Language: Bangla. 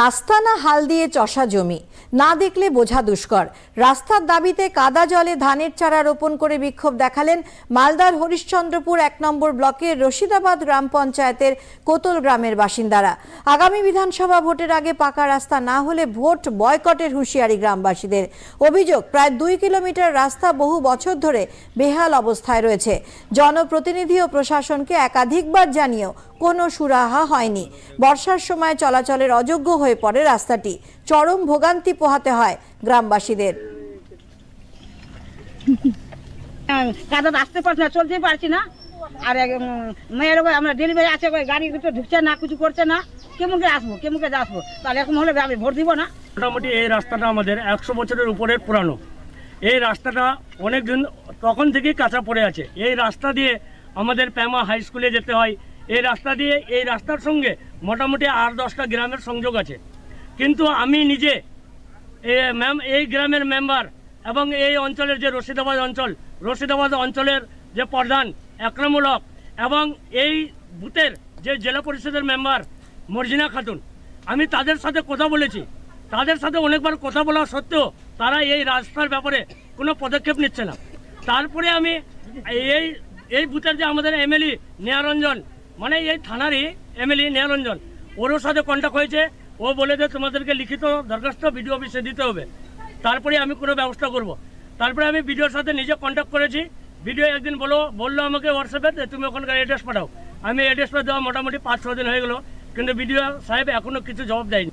রাস্তা না হাল দিয়ে চষা জমি? না দেখলে বোঝা দুষ্কর। রাস্তার দাবিতে কাদা জলে ধানের চারা রোপণ করে বিক্ষোভ দেখালেন মালদার হরিশ্চন্দ্রপুর এক নম্বর ব্লকের রশিদাবাদ গ্রাম পঞ্চায়েতের কোতল গ্রামের বাসিন্দারা। আগামী বিধানসভা ভোটের আগে পাকা রাস্তা না হলে ভোট বয়কটের হুঁশিয়ারি গ্রামবাসীদের। অভিযোগ, প্রায় দুই কিলোমিটার রাস্তা বহু বছর ধরে বেহাল অবস্থায় রয়েছে। জনপ্রতিনিধি ও প্রশাসনকে একাধিকবার জানিয়েও কোনো সুরাহা হয়নি। বর্ষার সময় চলাচলের অযোগ্য হয়ে পড়ে রাস্তাটি। চরম ভোগান্তি পোহাতে হয় গ্রামবাসীদের। কাদা আসতে পারছি না চলতেই পারছি না। আর মেয়ের আমরা ডেলিভারি আছে গাড়ি দুটো ঢুকছে না কিছু করছে না। কেমনকে আসব কেমনকে আসব তাহলে এরকম হলে আমি ভোট দিব না। মোটামুটি এই রাস্তাটা আমাদের একশো বছরের উপরের পুরানো। এই রাস্তাটা অনেক দিন তখন থেকেই কাঁচা পড়ে আছে। এই রাস্তা দিয়ে আমাদের প্যামা হাই স্কুলে যেতে হয় এই রাস্তা দিয়ে, এই রাস্তার সঙ্গে মোটামুটি আর দশটা গ্রামের সংযোগ আছে। কিন্তু আমি নিজে ম্যাম, এই গ্রামের মেম্বার এবং এই অঞ্চলের যে রশিদাবাদ অঞ্চল, রশিদাবাদ অঞ্চলের যে প্রধান একরামূলক এবং এই বুথের যে জেলা পরিষদের মেম্বার মর্জিনা খাতুন, আমি তাদের সাথে কথা বলেছি। তাদের সাথে অনেকবার কথা বলা সত্ত্বেও তারা এই রাস্তার ব্যাপারে কোনো পদক্ষেপ নিচ্ছে না। তারপরে আমি এই এই বুথের যে আমাদের এমএলএ নেহারঞ্জন মানে এই থানারই এমএলএ নেহারঞ্জন ওরও সাথে কন্ট্যাক্ট হয়েছে। ও বলে যে তোমাদেরকে লিখিত দরখাস্ত বিডিও অফিসে দিতে হবে। তারপরে আমি কোনো ব্যবস্থা করব। তারপরে আমি বিডিওর সাথে নিজে কন্ট্যাক্ট করেছি। ভিডিও একদিন বলো, বলল আমাকে হোয়াটসঅ্যাপে যে তুমি ওখানকার অ্যাড্রেস পাঠাও। আমি অ্যাড্রেসটা দেওয়া মোটামুটি পাঁচ ছ দিন হয়ে গেলো। কিন্তু বিডিও সাহেব এখনও কিছু জবাব দেয়নি।